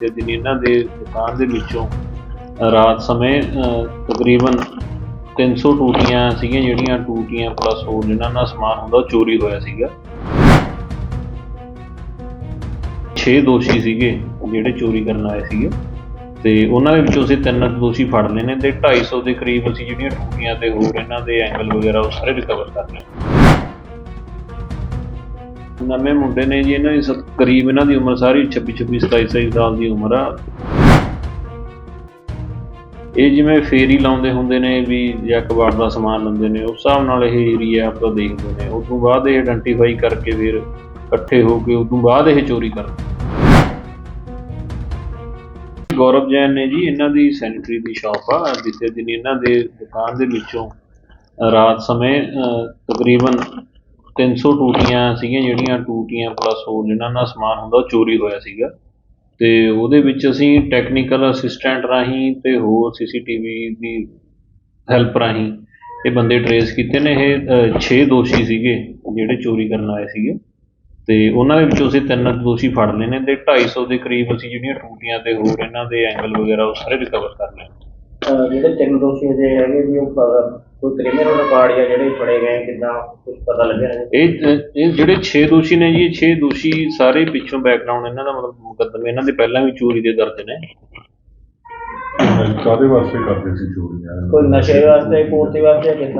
ਤੇ ਦਿਨ ਇਹਨਾਂ ਦੇ ਦੁਕਾਨ ਦੇ ਵਿੱਚੋਂ ਰਾਤ ਸਮੇਂ ਅਹ, ਤਕਰੀਬਨ 300 ਟੂਟੀਆਂ ਸੀਗੀਆਂ ਜਿਹੜੀਆਂ ਟੂਟੀਆਂ ਪਲੱਸ ਹੋਰ ਜਿਹਨਾਂ ਦਾ ਸਮਾਨ ਹੁੰਦਾ ਉਹ ਚੋਰੀ ਹੋਇਆ ਸੀਗਾ। 6 ਦੋਸ਼ੀ ਸੀਗੇ ਜਿਹੜੇ ਚੋਰੀ ਕਰਨ ਆਏ ਸੀਗੇ। ਤੇ ਉਹਨਾਂ ਦੇ ਵਿੱਚੋਂ ਅਸੀਂ ਤਿੰਨ ਦੋਸ਼ੀ ਫੜ ਲਏ ਨੇ ਤੇ 250 ਦੇ ਕਰੀਬ ਅਸੀਂ ਜਿਹੜੀਆਂ ਟੂਟੀਆਂ ਤੇ ਹੋਰ ਇਹਨਾਂ ਦੇ ਐਂਗਲ ਵਗੈਰਾ ਉਹ ਸਾਰੇ ਰਿਕਵਰ ਕਰ ਲਏ। ਨਵੇਂ ਮੁੰਡੇ ਨੇ ਜੀ ਇਹਨਾਂ ਦੀ ਸ- ਕਰੀਬ ਇਹਨਾਂ ਦੀ ਉਮਰ ਸਾਰੀ 26 26 27 27 ਸਾਲ ਦੀ ਉਮਰ ਆ। ਇਹ ਜਿਵੇਂ ਫੇਰੀ ਲਾਉਂਦੇ ਹੁੰਦੇ ਨੇ ਵੀ ਜਾਂ ਕਬਾੜ ਦਾ ਸਮਾਨ ਲੈਂਦੇ ਨੇ ਉਸ ਹਿਸਾਬ ਨਾਲ ਇਹ ਏਰੀਆ ਆਪਦਾ ਦੇਖਦੇ ਨੇ। ਉਸ ਤੋਂ ਬਾਅਦ ਇਹ ਆਇਡੈਂਟੀਫਾਈ ਕਰਕੇ ਫਿਰ ਇਕੱਠੇ ਹੋ ਕੇ ਉਸ ਤੋਂ ਬਾਅਦ ਇਹ ਚੋਰੀ ਕਰਦੇ ਗੌਰਵ ਜੈਨ ਨੇ ਜੀ ਇਹਨਾਂ ਦੀ ਸੈਨੀਟਰੀ ਦੀ ਸ਼ਾਪ ਆ ਜਿੱਥੇ ਦਿਨ ਇਹਨਾਂ ਦੇ ਦੁਕਾਨ ਦੇ ਵਿੱਚੋਂ ਰਾਤ ਸਮੇਂ ਅਹ, ਤਕਰੀਬਨ 300 ਟੂਟੀਆਂ ਸੀਗੀਆਂ ਜਿਹੜੀਆਂ ਟੂਟੀਆਂ ਪਲੱਸ ਹੋਰ ਜਿਹਨਾਂ ਨਾਲ ਸਮਾਨ ਹੁੰਦਾ ਉਹ ਚੋਰੀ ਹੋਇਆ ਸੀਗਾ। ਤੇ ਉਹਦੇ ਵਿੱਚ ਅਸੀਂ ਟੈਕਨੀਕਲ ਅਸਿਸਟੈਂਟ ਰਾਹੀਂ ਤੇ ਹੋਰ ਸੀਸੀਟੀਵੀ ਦੀ ਹੈਲਪ ਰਾਹੀਂ ਇਹ ਬੰਦੇ ਟਰੇਸ ਕੀਤੇ ਨੇ। ਇਹ 6 ਦੋਸ਼ੀ ਸੀਗੇ ਜਿਹੜੇ ਚੋਰੀ ਕਰਨ ਆਏ ਸੀਗੇ। ਤੇ ਉਹਨਾਂ ਦੇ ਵਿੱਚੋਂ ਅਸੀਂ ਤਿੰਨ ਦੋਸ਼ੀ ਫੜ ਲਏ ਨੇ ਤੇ 250 ਦੇ ਕਰੀਬ ਅਸੀਂ ਜਿਹੜੀਆਂ ਟੂਟੀਆਂ ਤੇ ਹੋਰ ਇਹਨਾਂ ਦੇ ਐਂਗਲ ਵਗੈਰਾ ਉਹ ਸਾਰੇ ਰਿਕਵਰ ਕਰ ਲਏ ਅਹ ਜਿਹੜੇ ਤਿੰਨ ਦੋਸ਼ੀ ਜੇ ਹੈਗੇ ਵੀ ਉਹ ਪ- ਕੋਈ ਕ੍ਰਿਮੀਨਲ ਰਿਕਾਰਡ ਜਾਂ ਜਿਹੜੇ ਫੜੇ ਗਏ ਕਿੱਦਾਂ ਕੁਝ ਪਤਾ ਲੱਗਿਆ? ਹੈ ਇਹ ਇਹ ਜਿਹੜੇ 6 ਦੋਸ਼ੀ ਨੇ ਜੀ, ਇਹ 6 ਦੋਸ਼ੀ ਸਾਰੇ ਪਿੱਛੋਂ ਬੈਕਗ੍ਰਾਉਂਡ ਇਹਨਾਂ ਦਾ ਮਤਲਬ ਮੁਕੱਦਮੇ, ਇਹਨਾਂ ਦੇ ਪਹਿਲਾਂ ਵੀ ਚੋਰੀ ਦੇ ਦਰਜ ਨੇ। ਕਾਦੇ ਵਾਸਤੇ ਕਰਦੇ ਸੀ ਚੋਰੀਆਂ? ਕੋਈ ਨਸ਼ੇ ਵਾਸਤੇ ਪੂਰਤੀ ਵਾਸਤੇ ਦੇ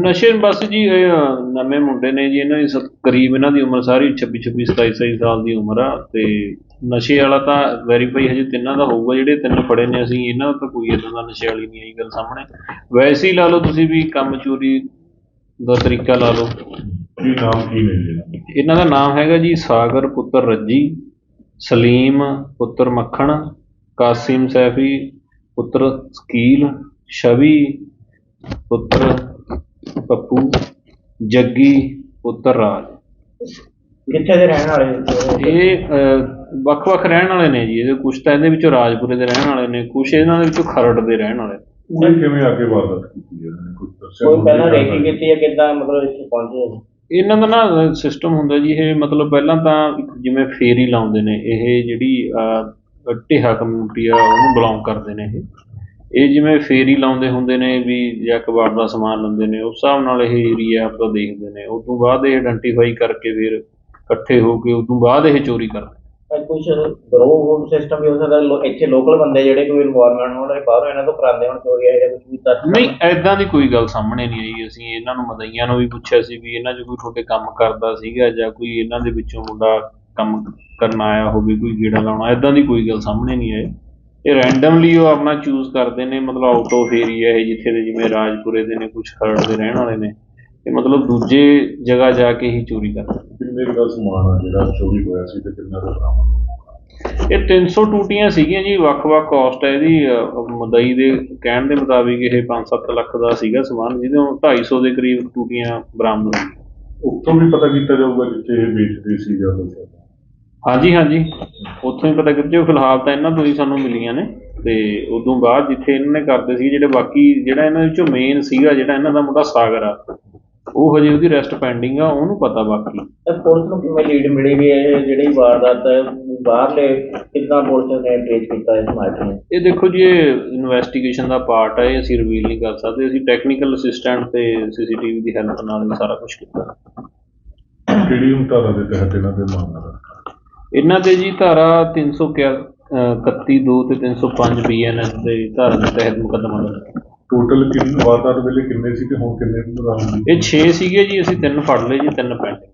ਨਸ਼ੇ ਬਸ ਜੀ ਇਹ ਨਵੇਂ ਮੁੰਡੇ ਨੇ ਜੀ ਇਹਨਾਂ ਦੀ ਸ- ਕਰੀਬ ਇਹਨਾਂ ਦੀ ਉਮਰ ਸਾਰੀ 26 26 27 27 ਸਾਲ ਦੀ ਉਮਰ ਆ ਤੇ ਨਸ਼ੇ ਵਾਲਾ ਤਾਂ ਵੈਰੀਫਾਈ ਹਜੇ ਤਿੰਨਾਂ ਦਾ ਹੋਊਗਾ ਜਿਹੜੇ ਤਿੰਨ ਫੜੇ ਨੇ ਅਸੀਂ ਇਹਨਾਂ ਦਾ ਤਾਂ ਕੋਈ ਇਦਾਂ ਦਾ ਨਸ਼ੇ ਵਾਲੀ ਨਹੀਂ ਆਈ ਗੱਲ ਸਾਹਮਣੇ। ਵੈਸੇ ਹੀ ਲਾ ਲਓ ਤੁਸੀਂ ਵੀ ਕੰਮ ਚੋਰੀ ਦਾ ਤਰੀਕਾ ਲਾ ਲਓ। ਕੀ ਨਾਮ ਕੀ ਨੇ ਜੀ ਇਹਨਾਂ ਦੇ? ਇਹਨਾਂ ਦਾ ਨਾਮ ਹੈਗਾ ਜੀ ਸਾਗਰ ਪੁੱਤਰ ਰੱਜੀ ਸਲੀਮ ਪੁੱਤਰ ਮੱਖਣ ਕਾਸਿਮ ਸੈਫੀ ਪੁੱਤਰ ਸਕੀਲ ਸ਼ਵੀ ਪੁੱਤਰ ਪੱਪੂ ਜੱਗੀ ਪੁੱਤਰ ਰਾਜ ਕਿੱਥੇ ਦੇ ਰਹਿਣ ਵਾਲੇ? ਇਹ ਵੱਖ-ਵੱਖ ਰਹਿਣ ਵਾਲੇ ਨੇ ਜੀ ਇਹਦੇ ਕੁਛ ਤਾਂ ਇਹਦੇ ਵਿੱਚੋਂ ਰਾਜਪੁਰੇ ਦੇ ਰਹਿਣ ਵਾਲੇ ਨੇ ਕੁਛ ਇਹਨਾਂ ਦੇ ਵਿੱਚੋਂ ਖਰੜ ਦੇ ਰਹਿਣ ਵਾਲੇ ਉਹ ਕਿਵੇਂ ਅੱਗੇ ਵਾਰਦਾਤ ਕੀਤੀ ਇਹਨਾਂ ਨੇ ਕੁਝ ਦੱਸਿਆ ਕੋਈ ਪਹਿਲਾਂ ਕਰਦਾ? ਕੀਤੀ ਹੈ ਕਿੱਦਾਂ ਮਤਲਬ ਇੱਥੇ ਪਹੁੰਚੇ ਹੈ? ਇਹਨਾਂ ਦਾ ਨਾ ਸਿਸਟਮ ਹੁੰਦਾ ਜੀ ਇਹ ਮਤਲਬ ਪਹਿਲਾਂ ਤਾਂ ਜਿਵੇਂ ਫੇਰੀ ਲਾਉਂਦੇ ਨੇ ਇਹ ਜਿਹੜੀ ਅਹ, ਢੇਹਾ ਕਮਿਊਨਿਟੀ ਆ ਉਹਨੂੰ ਬਿਲੋਂਗ ਕਰਦੇ ਨੇ ਇਹ। ਇਹ ਜਿਵੇਂ ਫੇਰੀ ਲਾਉਂਦੇ ਹੁੰਦੇ ਨੇ ਵੀ ਜਾਂ ਕਬਾੜ ਦਾ ਸਮਾਨ ਲੈਂਦੇ ਨੇ ਉਸ ਹਿਸਾਬ ਨਾਲ ਇਹ ਏਰੀਆ ਆਪਦਾ ਦੇਖਦੇ ਨੇ। ਉਸ ਤੋਂ ਬਾਅਦ ਇਹ ਆਇਡੈਂਟੀਫਾਈ ਕਰਕੇ ਫਿਰ ਇਕੱਠੇ ਹੋ ਕੇ ਉਸ ਤੋਂ ਬਾਅਦ ਇਹ ਚੋਰੀ ਕਰਦੇ ਕੁਝ ਗਰੋਹ ਸਿਸਟਮ ਵੀ ਹੋ ਸਕਦਾ ਇੱਥੇ ਲੋਕਲ ਬੰਦੇ ਜਿਹੜੇ ਕੋਈ ਇਨਵੋਲਵਮੈਂਟ ਹੋਣ ਬਾਹਰੋਂ ਇਹਨਾਂ ਤੋਂ ਕਰਾਉਂਦੇ ਹੋਣ ਚੋਰੀ ਹੈ ਜਾਂ ਕੁਝ ਵੀ ਤਾਂ ਨਹੀਂ ਐਦਾਂ ਦੀ ਕੋਈ ਗੱਲ ਸਾਹਮਣੇ ਨਹੀਂ ਆਈ। ਅਸੀਂ ਇਹਨਾਂ ਨੂੰ ਮਦਈਆਂ ਨੂੰ ਵੀ ਪੁੱਛਿਆ ਸੀ ਵੀ ਇਹਨਾਂ 'ਚ ਕੋਈ ਤੁਹਾਡੇ ਕੰਮ ਕਰਦਾ ਸੀਗਾ ਜਾਂ ਕੋਈ ਇਹਨਾਂ ਦੇ ਵਿੱਚੋਂ ਮੁੰਡਾ ਕੰਮ ਕਰਨ ਆਇਆ ਹੋਵੇ ਕੋਈ ਗੇੜਾ ਲਾਉਣਾ ਐਦਾਂ ਦੀ ਕੋਈ ਗੱਲ ਸਾਹਮਣੇ ਨਹੀਂ ਆਈ। ਇਹ ਰੈਂਡਮਲੀ ਉਹ ਆਪਣਾ ਚੂਜ਼ ਕਰਦੇ ਨੇ ਮਤਲਬ ਆਊਟ ਆਫ ਏਰੀਆ ਹੈ ਜਿੱਥੇ ਦੇ ਜਿਵੇਂ ਰਾਜਪੁਰੇ ਦੇ ਨੇ ਕੁਝ ਖਰੜ ਦੇ ਰਹਿਣ ਵਾਲੇ ਨੇ ਤੇ ਮਤਲਬ ਦੂਜੇ ਜਗ੍ਹਾ ਜਾ ਕੇ ਹੀ ਚੋਰੀ ਕਰਦੇ ਕਿੰਨੇ ਦਾ ਸਮਾਨ ਆ ਜਿਹੜਾ ਚੋਰੀ ਹੋਇਆ ਸੀ ਤੇ ਕਿੰਨਾ ਦਾ ਬਰਾਮਦ? ਇਹ 300 ਟੂਟੀਆਂ ਸੀਗੀਆਂ ਜੀ ਵੱਖ-ਵੱਖ ਕਾਸਟ ਹੈ ਇਹਦੀ ਮਦਈ ਦੇ ਕਹਿਣ ਦੇ ਮੁਤਾਬਿਕ ਇਹ 5-7 ਲੱਖ ਦਾ ਸੀਗਾ ਸਮਾਨ ਜਿਹਦੇ 250 ਦੇ ਕਰੀਬ ਟੂਟੀਆਂ ਬਰਾਮਦ ਹੋਈਆਂ। ਉੱਥੋਂ ਵੀ ਪਤਾ ਕੀਤਾ ਜਾਊਗਾ ਜਿੱਥੇ ਇਹ ਵੇਚਦੇ ਸੀ ਜਾਂ ਕੁਝ ਹਾਂਜੀ ਹਾਂਜੀ। ਉੱਥੋਂ ਹੀ ਪਤਾ ਕਰਦੇ ਫਿਲਹਾਲ ਤਾਂ ਇਹਨਾਂ ਤੋਂ ਹੀ ਸਾਨੂੰ ਮਿਲੀਆਂ ਨੇ। ਤੇ ਉਦੋਂ ਬਾਅਦ ਜਿੱਥੇ ਇਹਨਾਂ ਨੇ ਕਰਦੇ ਸੀ ਜਿਹੜੇ ਬਾਕੀ ਜਿਹੜਾ ਇਹਨਾਂ ਵਿੱਚੋਂ ਮੇਨ ਸੀਗਾ ਜਿਹੜਾ ਇਹਨਾਂ ਦਾ ਮੁੰਡਾ ਸਾਗਰ ਆ ਉਹ ਹਜੇ ਉਹਦੀ ਰੈਸਟ ਪੈਂਡਿੰਗ ਆ ਉਹਨੂੰ ਪਤਾ ਬਾਕੀ। ਤਾਂ ਪੁਲਿਸ ਨੂੰ ਕਿਵੇਂ ਲੀਡ ਮਿਲੀ ਵੀ ਇਹ ਜਿਹੜੀ ਵਾਰਦਾਤ ਹੈ ਬਾਹਰਲੇ ਕਿੱਦਾਂ ਪੁਲਿਸ ਨੇ ਟ੍ਰੇਸ ਕੀਤਾ ਇਸ ਮੈਟਰ ਨੂੰ? ਇਹ ਦੇਖੋ ਜੀ ਇਹ ਇਨਵੈਸਟੀਗੇਸ਼ਨ ਦਾ ਪਾਰਟ ਹੈ ਇਹ ਅਸੀਂ ਰਿਵੀਲ ਨਹੀਂ ਕਰ ਸਕਦੇ। ਅਸੀਂ ਟੈਕਨੀਕਲ ਅਸਿਸਟੈਂਟ ਤੇ ਸੀਸੀਟੀਵੀ ਦੀ ਹੈਲਪ ਨਾਲ ਇਹ ਸਾਰਾ ਕੁਝ ਕੀਤਾ। ਕਿਹੜੀ ਹੁਣ ਧਾਰਾ ਦੇ ਤਹਿਤ ਇਹਨਾਂ ਦੇ ਮਾਮਲਾ ਕਰ ਇਹਨਾਂ ਤੇ ਜੀ ਧਾਰਾ 331 2 ਤੇ 305 ਬੀਐਨਐਸ ਦੇ ਧਾਰਾ ਦੇ ਤਹਿਤ ਮੁਕੱਦਮਾ ਦਰਜ। ਟੋਟਲ ਕਿੰਨੇ ਵਾਰਦਾਤ ਵੇਲੇ ਕਿੰਨੇ ਸੀ ਤੇ ਹੁਣ ਕਿੰਨੇ ਬਰਾਮਦ ਇਹ 6 ਸੀਗੇ ਜੀ ਅਸੀਂ ਤਿੰਨ ਫੜ ਲਏ ਜੀ ਤਿੰਨ ਪੈਂਡਿੰਗ